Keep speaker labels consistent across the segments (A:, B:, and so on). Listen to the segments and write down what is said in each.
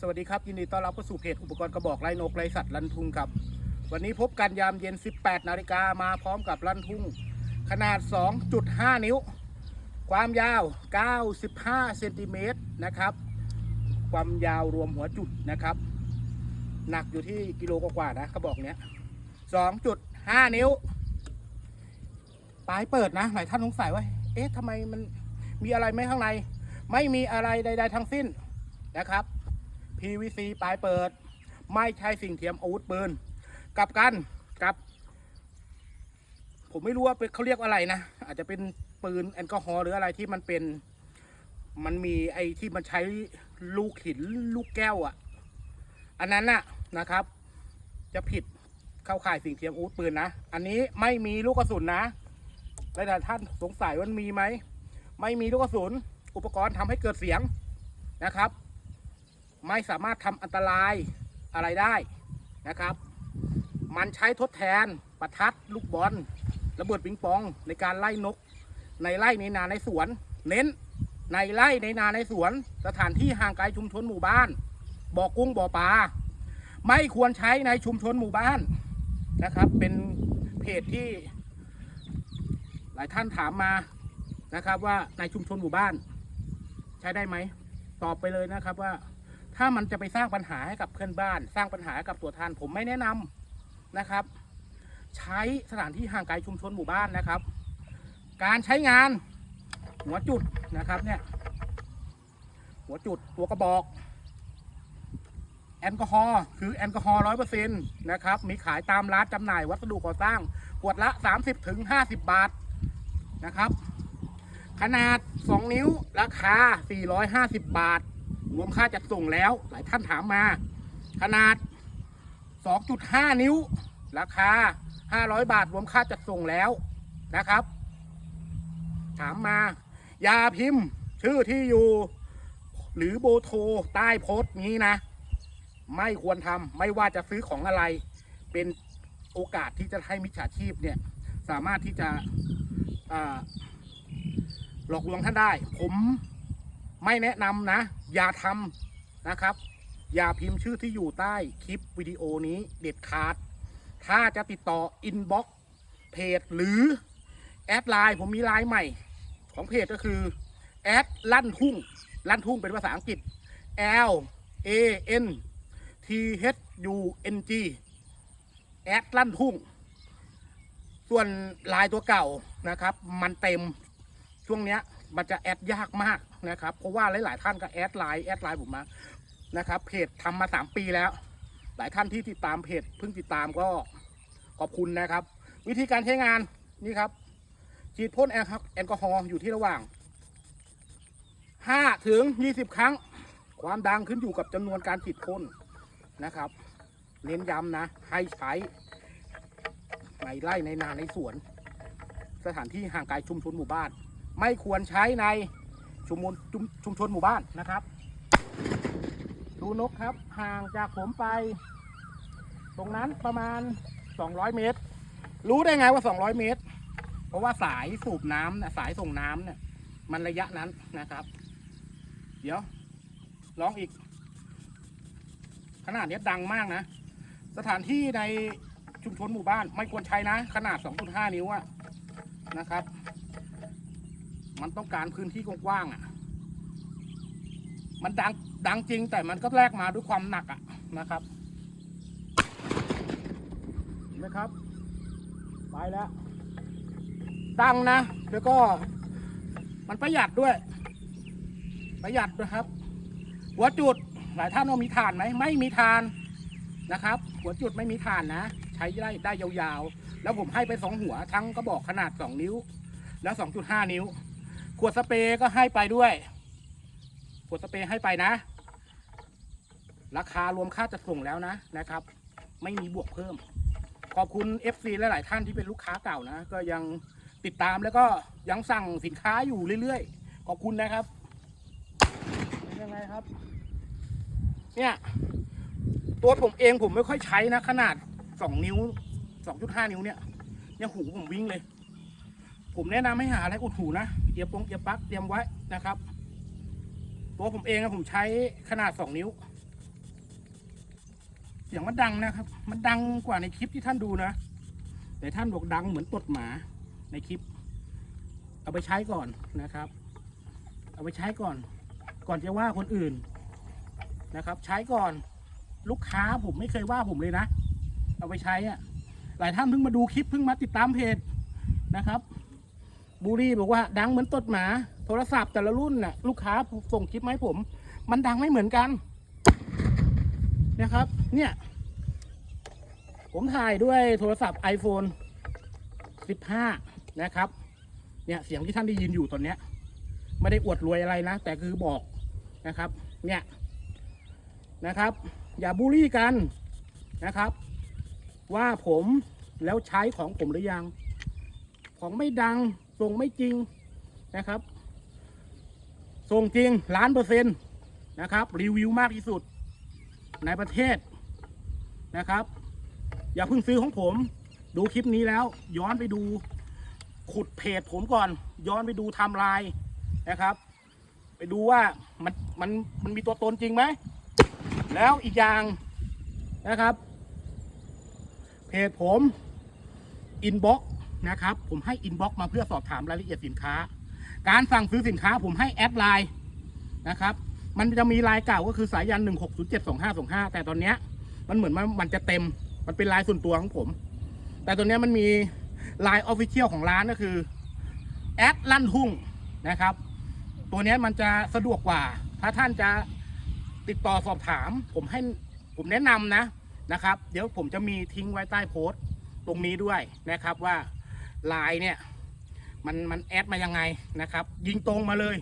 A: สวัสดีครับ ยินดีต้อนรับเข้าสู่เพจอุปกรณ์กระบอกไล่นกไล่สัตว์ลันทุ่งครับ วันนี้พบกันยามเย็น 18 นาฬิกามาพร้อมกับลันทุ่งขนาด 2.5 นิ้ว ความยาว 95 เซนติเมตรนะครับ ความยาวรวมหัวจุดนะครับ หนักอยู่ที่กิโลกว่าๆนะกระบอกเนี้ย 2.5 นิ้ว ปลายเปิดนะหลายท่านสงสัยว่า เอ๊ะทำไมมันมีอะไรไหมข้างใน ไม่มีอะไรใด ๆ ทั้งสิ้นนะครับ PVC ปลายเปิด ไม่ใช่สิ่งเทียมอาวุธปืนกลับกันกับ ผมไม่รู้ว่าเขาเรียกอะไรนะ อาจจะเป็นปืนแอลกอฮอล์หรืออะไรที่มันเป็นมันมีไอ้ที่มันใช้ลูกหินลูกแก้วอะ่ะ อันนั้นน่ะนะครับ จะผิดเข้าข่ายสิ่งเทียมอาวุธปืนนะ อันนี้ไม่มีลูกกระสุนนะและถ้าท่านสงสัยว่ามันมีไหม ไม่มีลูกกระสุน อุปกรณ์ทำให้เกิดเสียงนะครับ ไม่สามารถทำอันตรายอะไรได้นะครับ มันใช้ทดแทนประทัดลูกบอลระเบิดปิงปองในการไล่นก ในไร่ในนาในสวน เน้นในไร่ในนาในสวน สถานที่ห่างไกลชุมชนหมู่บ้านบ่อกุ้งบ่อปลาไม่ควรใช้ในชุมชนหมู่บ้านนะครับ เป็นเพจที่ หลายท่านถามมานะครับ ว่าในชุมชนหมู่บ้าน ใช้ได้ไหมตอบไปเลยนะครับว่า ถ้ามันจะไปสร้างปัญหาให้กับเพื่อนบ้าน สร้างปัญหาให้กับตัวท่านผมไม่แนะนำนะครับ ใช้สถานที่ห่างไกลชุมชนหมู่บ้านนะครับ การใช้งานหัวจุดนะครับเนี่ย หัวจุดตัวกระบอกแอลกอฮอล์คือแอลกอฮอล์ร้อยเปอร์เซ็นต์นะครับ มีขายตามร้านจำหน่ายวัสดุก่อสร้างขวดละ 30ถึง50 บาทนะครับ ขนาด 2 นิ้วราคา 450 บาท รวมค่าจัดส่งแล้ว หลายท่านถามมา ขนาด 2.5 นิ้ว ราคา 500 บาท รวมค่าจัดส่งแล้วนะครับ ถามมา ยาพิมพ์ ชื่อที่อยู่ หรือโบโทรใต้โพสต์นี้นะ ไม่ควรทำไม่ว่าจะซื้อของอะไร เป็นโอกาสที่จะให้มิจฉาชีพเนี่ย สามารถที่จะหลอกลวงท่านได้ ผม ไม่แนะนำนะ อย่าทำนะครับ อย่าพิมพ์ชื่อที่อยู่ใต้คลิปวิดีโอนี้เด็ดขาด ถ้าจะติดต่ออินบ็อกเพจหรือ แอดไลน์ผมมีไลน์ใหม่ ของเพจก็คือแอดลั่นทุ่ง ลั่นทุ่งเป็นภาษาอังกฤษ L A N T H U N G แอดลั่นทุ่ง ส่วนลายตัวเก่านะครับ มันเต็มช่วงเนี้ย มันจะแอดยากมากนะครับ เพราะว่าหลาย ๆ ท่านก็แอดไลน์แอดไลน์ผมมานะครับเพจทำมาสามปีแล้ว หลายท่านที่ติดตามเพจเพิ่งติดตามก็ขอบคุณนะครับ วิธีการใช้งานนี่ครับฉีดพ่นแอลครับแอลกอฮอล์อยู่ที่ระหว่าง5ถึง20ครั้ง ความดังขึ้นอยู่กับจำนวนการฉีดพ่นนะครับเน้นย้ำนะ ให้ใช้ในไร่ในนาในสวน สถานที่ห่างไกลชุมชนหมู่บ้าน ไม่ควรใช้ในชุมชนชุมชนหมู่บ้านนะครับ ดูนกครับห่างจากผมไป ตรงนั้นประมาณ 200 เมตร รู้ได้ไงว่า 200 เมตร เพราะว่าสายสูบน้ำนะสายส่งน้ำเนี่ยมันระยะนั้นนะครับ เดี๋ยวร้องอีก ขนาดนี้ดังมากนะ สถานที่ในชุมชนหมู่บ้านไม่ควรใช้นะ ขนาด 2.5 นิ้วอะนะครับ มันต้องการพื้นที่กว้างๆอะ มันดังดังจริงแต่มันก็แลกมาด้วยความหนักอะนะครับเห็นไหมครับ ไปแล้ว ดังนะ แล้วก็ มันประหยัดด้วย ประหยัดนะครับ หัวจุดหลายท่านว่ามีฐานไหมไม่มีฐานนะครับ หัวจุดไม่มีฐานนะ ใช้ได้ได้ยาวๆ แล้วผมให้ไปสองหัวทั้งกระบอกขนาดสองนิ้ว แล้วสองจุดห้านิ้ว ขวดสเปรย์ก็ให้ไปด้วยขวดสเปรย์ให้ไปนะ ราคารวมค่าจัดส่งแล้วนะนะครับ ไม่มีบวกเพิ่ม ขอบคุณ FC และหลายท่านที่เป็นลูกค้าเก่านะ ก็ยังติดตามแล้วก็ยังสั่งสินค้าอยู่เรื่อยๆ ขอบคุณนะครับเป็นยังไงครับ เนี่ย ตัวผมเองผมไม่ค่อยใช้นะ ขนาดสองนิ้วสองจุดห้านิ้วเนี่ยเนี่ยหูผมวิ่งเลย ผมแนะนำให้หาอะไรอุดหูนะเอียบปงเอียบปลั๊กเตรียมไว้นะครับ ตัวผมเองอะผมใช้ขนาดสองนิ้ว เสียงมันดังนะครับ มันดังกว่าในคลิปที่ท่านดูนะ แต่ท่านบอกดังเหมือนตดหมาในคลิป เอาไปใช้ก่อนนะครับ เอาไปใช้ก่อน ก่อนจะว่าคนอื่นนะครับ ใช้ก่อนลูกค้าผมไม่เคยว่าผมเลยนะ เอาไปใช้อะหลายท่านเพิ่งมาดูคลิปเพิ่งมาติดตามเพจนะครับ บูรี่บอกว่าดังเหมือนตดหมา โทรศัพท์แต่ละรุ่นน่ะลูกค้าส่งคลิปมาให้ผม มันดังไม่เหมือนกันนะครับ เนี่ย ผมถ่ายด้วยโทรศัพท์ iPhone 15 นะครับ เนี่ยเสียงที่ท่านได้ยินอยู่ตอนเนี้ย ไม่ได้อวดรวยอะไรนะ แต่คือบอกนะครับ เนี่ยนะครับ อย่าบูลลี่กันนะครับ ว่าผมแล้วใช้ของผมหรือยัง ของไม่ดัง ส่งไม่จริงนะครับ ส่งจริงล้านเปอร์เซ็นต์นะครับ รีวิวมากที่สุดในประเทศนะครับ อย่าเพิ่งซื้อของผม ดูคลิปนี้แล้ว ย้อนไปดูขุดเพจผมก่อน ย้อนไปดูไทม์ไลน์นะครับ ไปดูว่ามันมันมันมีตัวตนจริงไหม แล้วอีกอย่างนะครับ เพจผมอินบ็อก นะครับ ผมให้อินบ็อกซ์มาเพื่อสอบถามรายละเอียดสินค้า การสั่งซื้อสินค้าผมให้แอดไลน์นะครับ มันจะมีลายเก่าก็คือสายยัน 16072525 แต่ตอนเนี้ยมันเหมือนมันมันจะเต็ม มันเป็นลายส่วนตัวของผม แต่ตัวเนี้ยมันมีลายออฟฟิเชียลของร้านก็คือแอดลั่นทุ่งนะครับ ตัวเนี้ยมันจะสะดวกกว่า ถ้าท่านจะติดต่อสอบถาม ผมให้ผมแนะนำนะนะครับ เดี๋ยวผมจะมีทิ้งไว้ใต้โพสต์ตรงนี้ด้วยนะครับว่า ลน์เนี่ยมันมันแอดมายังไงนะครับ ยิงตรงมาเลย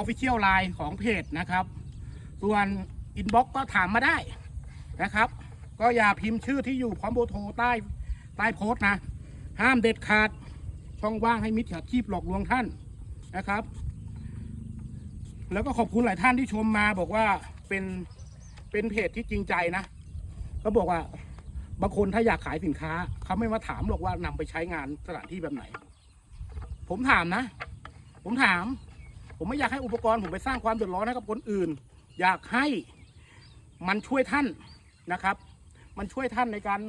A: Official Line ของเพจนะครับ ส่วนอินบ็อกก็ถามมาได้นะครับ ก็อย่าพิมพ์ชื่อที่อยู่พร้อมเบอร์โทรใต้ใต้โพสต์นะ ห้ามเด็ดขาดช่องว่างให้มิจฉาชีพหลอกลวงท่านนะครับ แล้วก็ขอบคุณหลายท่านที่ชมมาบอกว่าเป็นเป็นเพจที่จริงใจนะเขาบอกว่า บางคนถ้าอยากขายสินค้าเขาไม่มาถามหรอกว่านำไปใช้งานสถานที่แบบไหน ผมถามนะ ผมถาม ผมไม่อยากให้อุปกรณ์ผมไปสร้างความเดือดร้อนให้กับคนอื่น อยากให้มันช่วยท่านนะครับ มันช่วยท่านในการ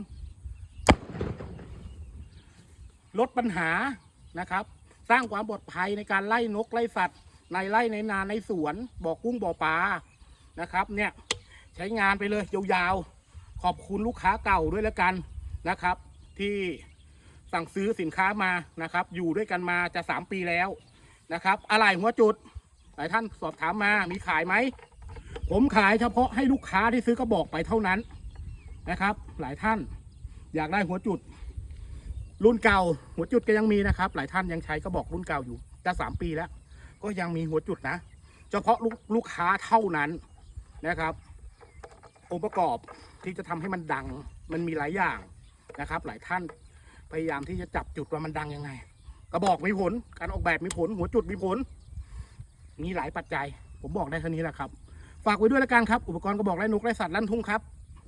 A: ลดปัญหานะครับ สร้างความปลอดภัยในการไล่นกไล่สัตว์ ในไร่ในนาในสวนบ่อกุ้งบ่อปลานะครับ เนี่ยใช้งานไปเลยยาวๆ ขอบคุณลูกค้าเก่าด้วยแล้วกันนะครับ ที่สั่งซื้อสินค้ามานะครับ อยู่ด้วยกันมาจะสามปีแล้วนะครับ อะไรหัวจุดหลายท่านสอบถามมามีขายไหม ผมขายเฉพาะให้ลูกค้าที่ซื้อกระบอกไปเท่านั้นนะครับ หลายท่านอยากได้หัวจุด รุ่นเก่า หัวจุดก็ยังมีนะครับ หลายท่านยังใช้กระบอกรุ่นเก่าอยู่จะสามปีแล้ว ก็ยังมีหัวจุดนะ เฉพาะลูกลูกค้าเท่านั้นนะครับ องค์ประกอบที่จะทำให้มันดังมันมีหลายอย่างนะครับ หลายท่านพยายามที่จะจับจุดว่ามันดังยังไง กระบอกมีผล การออกแบบมีผล หัวจุดมีผล มีหลายปัจจัย ผมบอกได้เท่านี้แหละครับ ฝากไว้ด้วยละกันครับ อุปกรณ์กระบอกไล่นกไล่สัตว์ลั่นทุ่งครับ